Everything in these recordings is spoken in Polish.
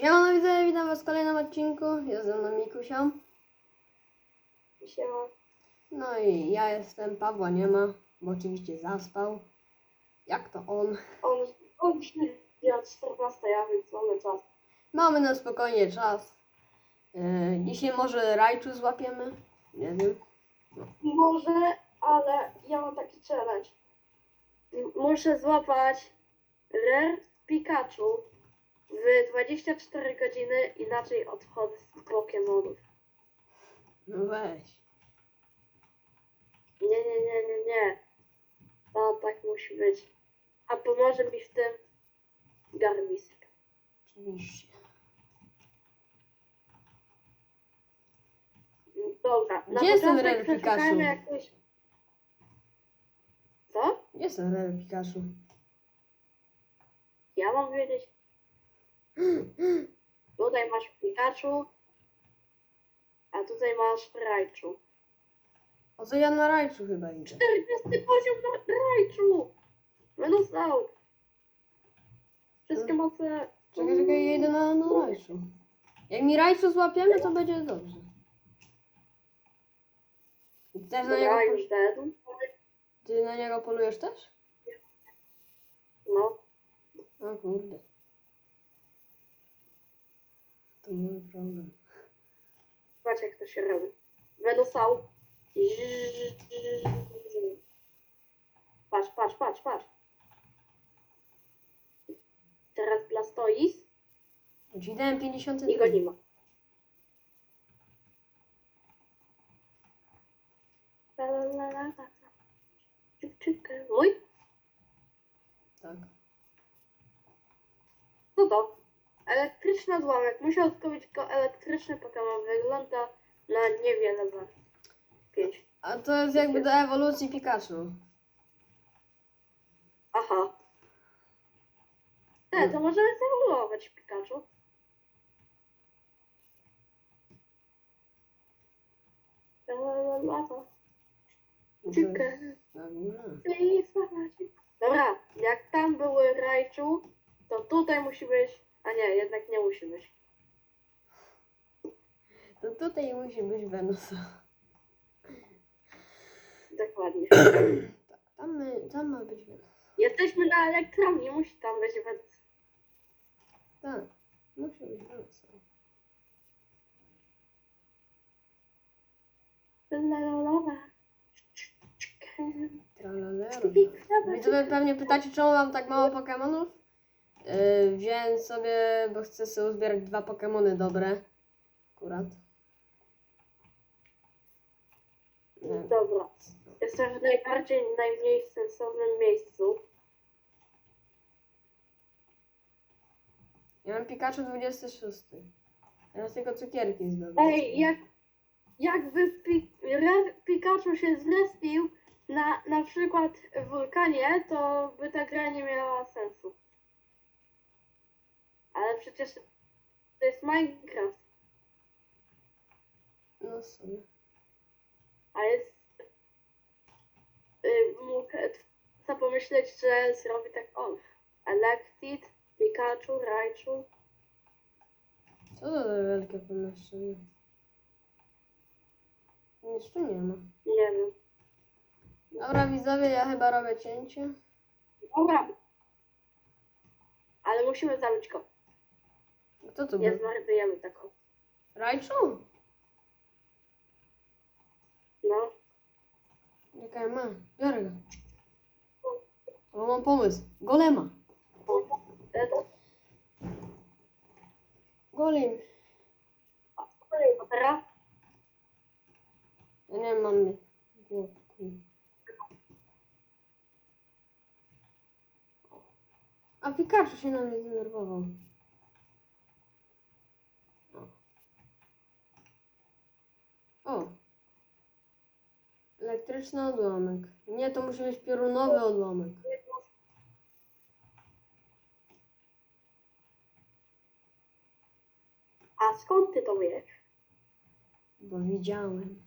Siemano widzowie, witam was w kolejnym odcinku. Jest ze mną Mikusia. Siema. No i ja jestem, Pawła nie ma, bo oczywiście zaspał. Jak to on? On, on śpi od 14, ja więc mamy czas. Mamy na spokojnie czas. Yy, dzisiaj może Rajczu złapiemy? Nie wiem. Może, ale ja mam taki challenge. Muszę złapać Rare Pikachu w 24 godziny, inaczej odchodzę z Pokémonów. No weź. Nie, nie, nie, nie, nie. To tak musi być. A pomoże mi w tym Garmisek. Oczywiście. Dobra, na Gdzie jest ten początek Rare przeszukajmy Pikachu? jakieś... Co? Gdzie jest Rare Pikachu? Ja mam wiedzieć. Tutaj masz Pikachu, a tutaj masz Raichu. O co ja na Rajczu chyba idę? 40 poziom na Raichu! Będą stał. Wszystkie moce... Czekaj, czekaj, ja idę na, na Rajczu. Jak mi Rajczu złapiemy, to będzie dobrze. Ty też na niego, Dobra, pol- już dead. ty na niego polujesz też? No. O kurde. To mój problem. Patrz jak to się robi. Będą stał. Patrz, patrz, patrz, patrz. Teraz Blastoise Ci dałem 50 i go nie ma. La, la, la, la, la. Dziewczynkę. Mój? Tak. Co to? Elektryczny odłamek. Musiał tylko być go elektryczny Pokémon. Wygląda na niewiele wart. Pięć. A to jest jakby do ewolucji Pikachu. Aha. E, to możemy zewoluować Pikachu. Dziękuję. Dobra, jak tam były Raichu, to tutaj musi być. A nie, jednak nie musi być. To tutaj musi być Venusa. Dokładnie. Tak, tam, my, tam ma być Venus. Jesteśmy na elektrowni, musi tam być Venus. Tak, musi być Venusa. Lalalala. Tralalero. Widzowie pewnie pytacie, czemu mam tak mało Pokemonów? Yy, wziąłem sobie, bo chcę sobie uzbierać dwa Pokemony dobre. Akurat. Nie. Dobra. Jestem w najbardziej, najmniej sensownym miejscu. Ja mam Pikachu 26. Teraz tylko cukierki zdobyć. Ej, jak, jakby pi, Re, Pikachu się zrespił na, na przykład w wulkanie, to by ta gra nie miała sensu. Ale przecież to jest Minecraft, No sobie. a jest... Y, mógł co pomyśleć, że zrobi tak on. Elected, Pikachu, Raichu. Co to za wielkie pomieszczenie? Nic tu nie ma. Nie wiem. Dobra widzowie, ja chyba robię cięcie. Dobra. Ale musimy zabić go. Kto to Nie był? zmarnujemy taką. Rajczu? No. Czekaj, ma. Biorę go. O, mam pomysł. Golema. E, to- Golem. Teraz Ja nie mam. Głodku. A Pikachu się na mnie zdenerwował. O. Elektryczny odłamek. Nie, to musi być piorunowy odłamek. A skąd ty to wiesz? Bo widziałem.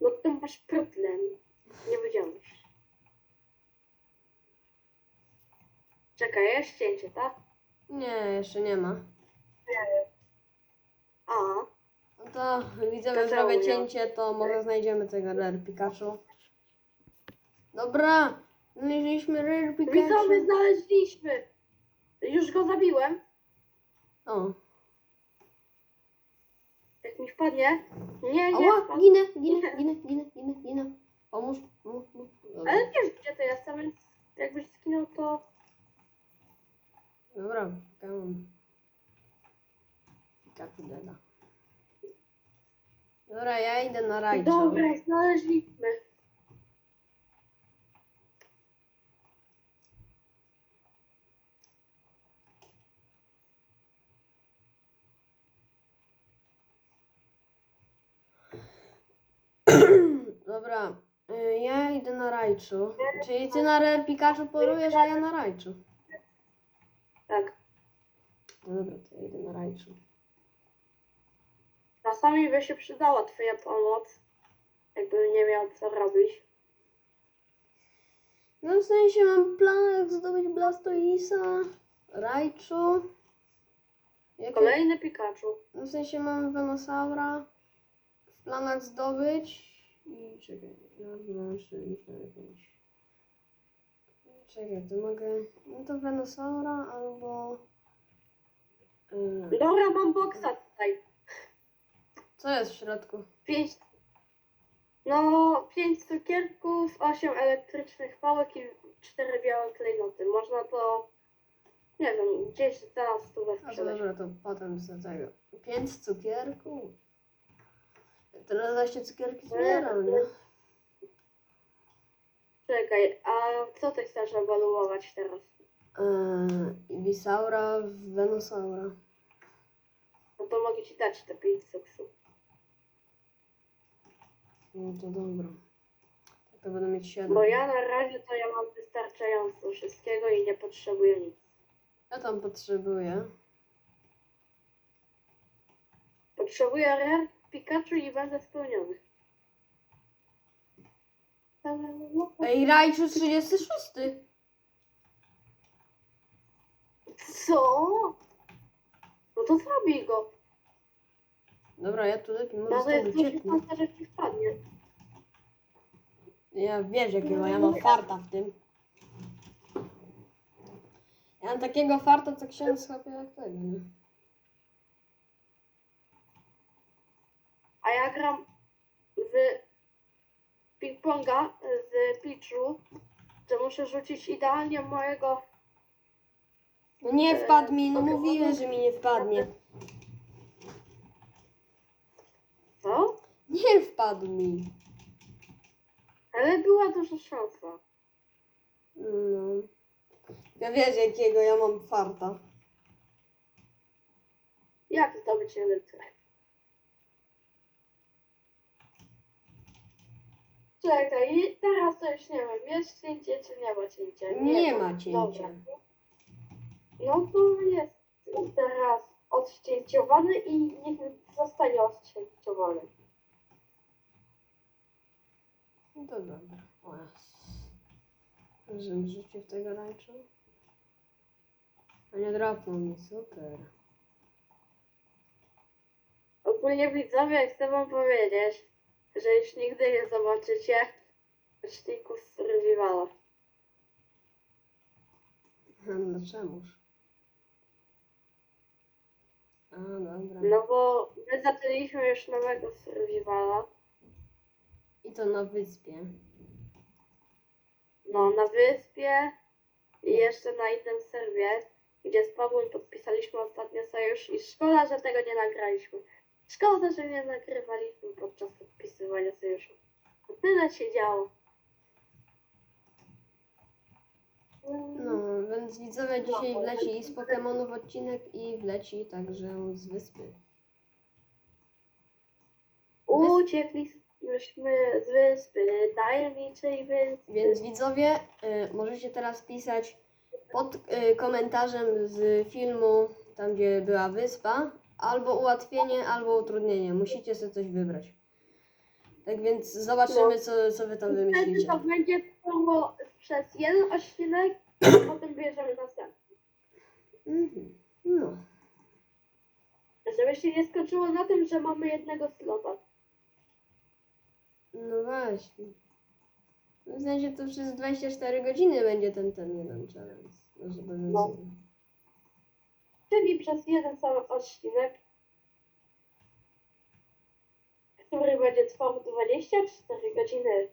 No to masz problem. Nie wiedziałeś. Czekaj, jest cięcie, tak? Nie, jeszcze nie ma. A, to widzowie To zrobię cięcie, to może znajdziemy tego Rare Pikachu. Dobra, znaleźliśmy Rare widzowie Pikachu. znaleźliśmy. Już go zabiłem. O, Jak mi wpadnie. Nie, nie ała, wpadł. ginę, ginę, ginę, ginę, ginę, ginę. Pomóż, pomóż, pomóż. Dobra, Ale wiesz gdzie to jestem, więc jakbyś skinął to... Dobra Pokémon. Pikachu deda. Dobra, ja idę na rajczą. Dobra, znaleźliśmy. Dobra, y, ja idę na rajczu. Czyli ty na Rare Pikachu porujesz, a ja na rajczu. Tak. Dobra, to ja idę na rajczu. Czasami by się przydała twoja pomoc. Jakbym nie miał co robić. No w sensie mam plan jak zdobyć Blastoisa, Raichu. Jakie- Kolejny Pikachu. No w sensie mam Venosaura w planach zdobyć i czekaj, raz, dwa, trzy, cztery, pięć. Czekaj, to mogę, no to Venosaura albo... Yy, Dobra, mam boksa. Co jest w środku? Pięć... No, pięć cukierków, osiem elektrycznych pałek i cztery białe klejnoty. Można to, nie wiem, gdzieś za stówę A to sprzedać. dobra, to potem z tego. Pięć cukierków. Teraz właśnie cukierki zbieram, nie? Czekaj, a co ty chcesz ewaluować teraz? Yy, Ibisaura w Venosaura. No to mogę ci dać te pięć cuksów. No to dobra. To będę mieć siedem. Bo ja na razie to ja mam wystarczająco wszystkiego i nie potrzebuję nic. Ja tam potrzebuję. Potrzebuję rare Pikachu i będę spełniony. Ej, Raichu 36. Co? No to zabij go. Dobra, ja tu lepiej może No to stąd duży ucieknę. że ci wpadnie. Ja wiesz jakiego ja mam farta w tym. Ja mam takiego farta, co ksiądz chłopie jak tego, nie? A ja gram w ping-ponga z Pichu, że muszę rzucić idealnie mojego... No nie wpadł mi, no mówiłem, że mi nie wpadnie. Co? Nie wpadł mi. Ale była duża szansa. No. Ja wiesz jakiego ja mam farta. Jak zdobyć elytrę? Czekaj, i teraz to już nie wiem, jest cięcie czy nie ma cięcia? Nie ma cięcia. Dobra. No to jest teraz odcięciowany i niech zostanie odcięciowany. No to dobra. O. Żebym rzucił w tego rańcza. A nie drapnął mi, super. Ogólnie widzowie, chcę wam powiedzieć, że już nigdy nie zobaczycie sztików z Survivala. A dlaczegoż? A, dobra. No bo my zaczęliśmy już nowego Survivala. I to na wyspie. No, na wyspie i jeszcze na innym serwie, gdzie z Pawłem podpisaliśmy ostatnio sojusz i szkoda, że tego nie nagraliśmy. Szkoda, że nie nagrywaliśmy podczas podpisywania sojuszu. To tyle się działo. No, więc widzowie dzisiaj wleci i z Pokemonów odcinek i wleci także z wyspy. Uciekliśmy z wyspy tajemniczej wyspy. Więc widzowie, y, możecie teraz pisać pod y, komentarzem z filmu, tam gdzie była wyspa, albo ułatwienie, albo utrudnienie. Musicie sobie coś wybrać. Tak więc zobaczymy, co, co wy tam Wtedy wymyślicie. to będzie trwało przez jeden odcinek, a potem bierzemy następny. Mhm. No. Żeby się nie skończyło na tym, że mamy jednego slota. No właśnie. W sensie to przez 24 godziny będzie ten, ten jeden challenge. No, zobowiązany. Czyli przez jeden cały odcinek, który będzie trwał 24 godziny.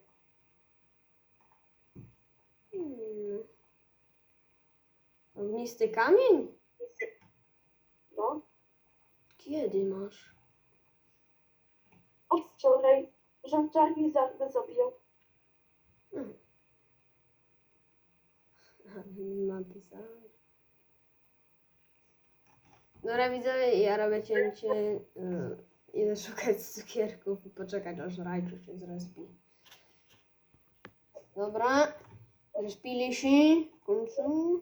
Hmm. Ognisty kamień? No, Kiedy masz? od wczoraj żączarni zarby zabiją. Hmm. Napisałem. Dobra widzowie, ja robię cięcie. Yy, idę szukać cukierków i poczekać aż rajczu się zrespi. Dobra. Zrespili się. W końcu.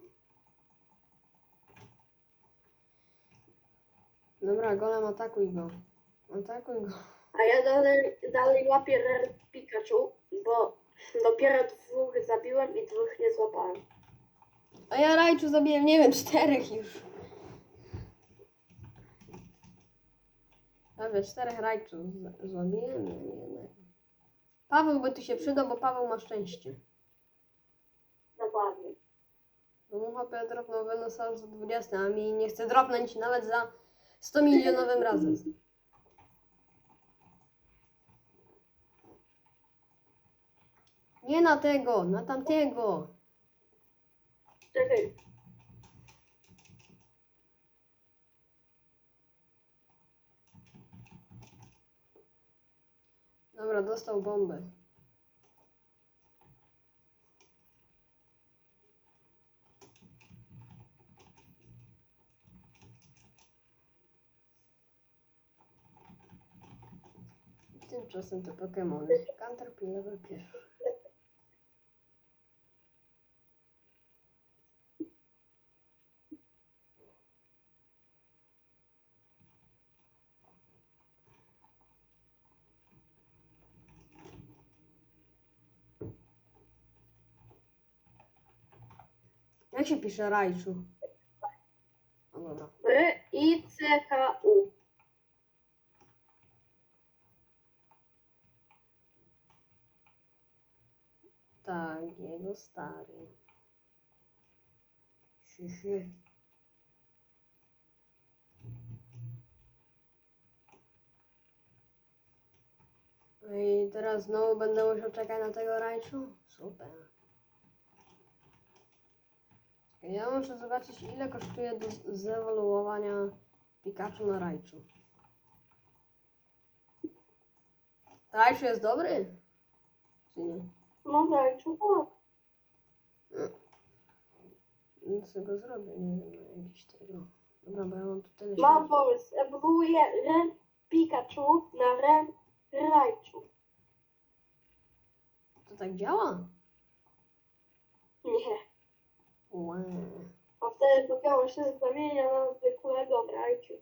Dobra, golem atakuj go. Atakuj go. A ja dalej, dalej łapię Rare Pikachu, bo dopiero dwóch zabiłem i dwóch nie złapałem. A ja rajczu zabiłem, nie wiem, czterech już. Prawie czterech rajczów z- zabiłem, nie nie jednego. Paweł by tu się przydał, bo Paweł ma szczęście. Dokładnie. Bo mu HP dropnął Venusaur za 20, a mi nie chce dropnąć nawet za 100 milionowym razem. Nie na tego, na tamtego. Czekaj, Dobra, dostał bombę. Tymczasem te Pokemony. Caterpie level pierwszy. Jak się pisze Rajczu? O dobra. R, I, C, K, U. Tak, jego stary. No i teraz znowu będę musiał czekać na tego rajczu? Super. Ja muszę zobaczyć ile kosztuje do zewoluowania Pikachu na rajczu. Rajczu jest dobry? Czy nie? No daj, czemu? Nic go zrobię, nie wiem, na jakiś tego. Dobra, bo ja mam tu tyle Mam pomysł. Ewoluuję Ren Pikachu na Ren Raichu. To tak działa? Nie. Wow. A wtedy Pokémon się zamienia na zwykłego Raichu.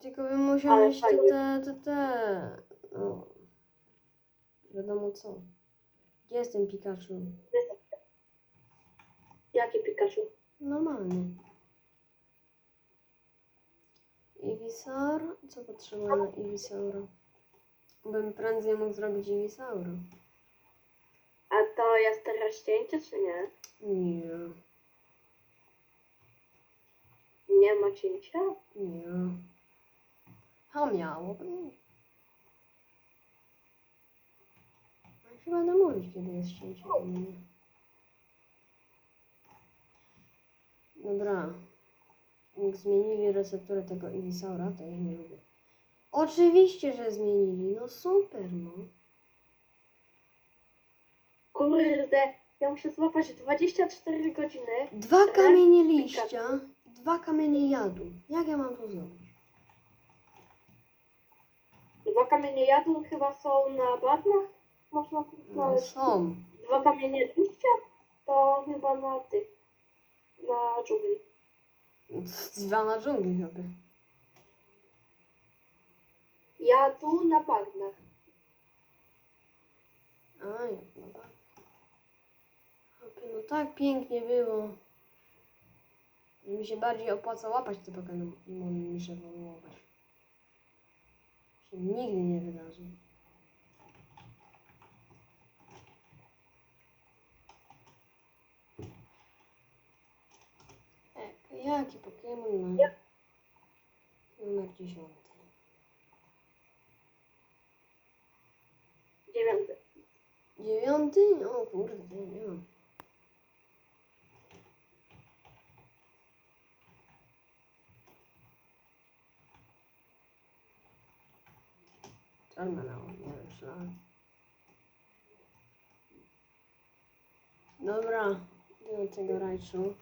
Tylko bym musiał Ale mieć te, fajnie. te, te. No. Wiadomo co. Gdzie jest ten Pikachu? Jaki Pikachu? Normalny. Ivysaur? Co potrzebuję na Ivysaura? Bym prędzej mógł zrobić Ivysaura. A to jest teraz ścięcie, czy nie? Nie, Nie ma cięcia? nie. A miało być. Ja się będę mówić, kiedy jest ścięcie. a nie. Dobra. Jak zmienili recepturę tego Ivisaura, to ja nie lubię. Oczywiście, że zmienili. No super, no. Kurde, ja muszę złapać 24 godziny. Dwa kamienie liścia, dwa kamienie jadu. Jak ja mam to zrobić? Dwa kamienie jadu chyba są na bagnach. Można No, są. Dwa kamienie liścia to chyba na tych. Na dżungli. Dwa na dżungli chyba. Ja tu na bagnach. A, jak na bagnach. No tak pięknie było. Mi się bardziej opłaca łapać te Pokémony niż ewoluować. Się nigdy nie wydarzy. E, jaki Pokémon ma? Numer 10. Dziewiąty? O kurde, nie mam. Charmeleon, nie wiem, szlak. Dobra, do tego Rajczu.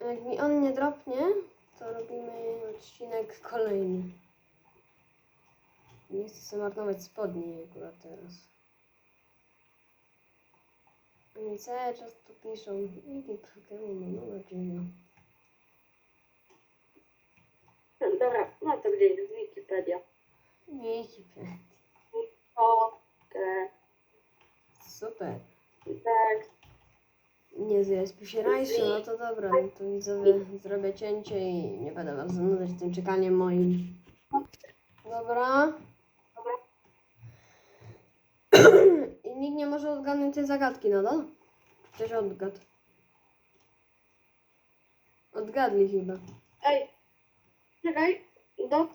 Jak mi on nie dropnie, to robimy odcinek kolejny. Nie chcę marnować spodni akurat teraz. Oni cały czas tu piszą, jaki Pokémon ma numer 9. Dobra, no to gdzie jest Wikipedia? Wikipedia. Okej. Super. Tak. Nie zjeść się no to dobra, no to widzowie zrobię cięcie i nie będę was zanudzać tym czekaniem moim. Dobra. I nikt nie może odgadnąć tej zagadki nadal? Ktoś odgadł. Odgadli chyba. Ej, czekaj, do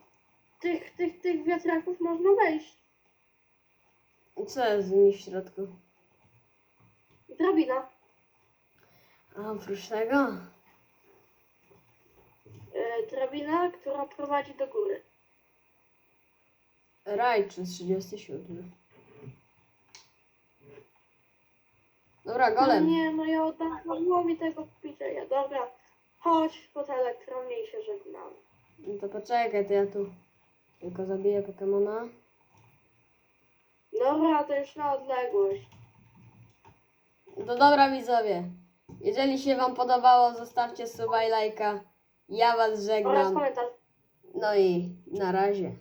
tych, tych, tych wiatraków można wejść. Co jest w nich w środku? Drabina. A oprócz tego? E, drabina, która prowadzi do góry. Rajczy 37. Dobra, No golem. nie, no ja oddam mi tego PJ'a. Dobra, chodź pod elektrownię i się żegnamy. No to poczekaj, to ja tu tylko zabiję Pokemona. Dobra, to już na odległość. No to dobra widzowie. Jeżeli się wam podobało, zostawcie suba i lajka. Ja was Oraz żegnam. komentarz. No i na razie.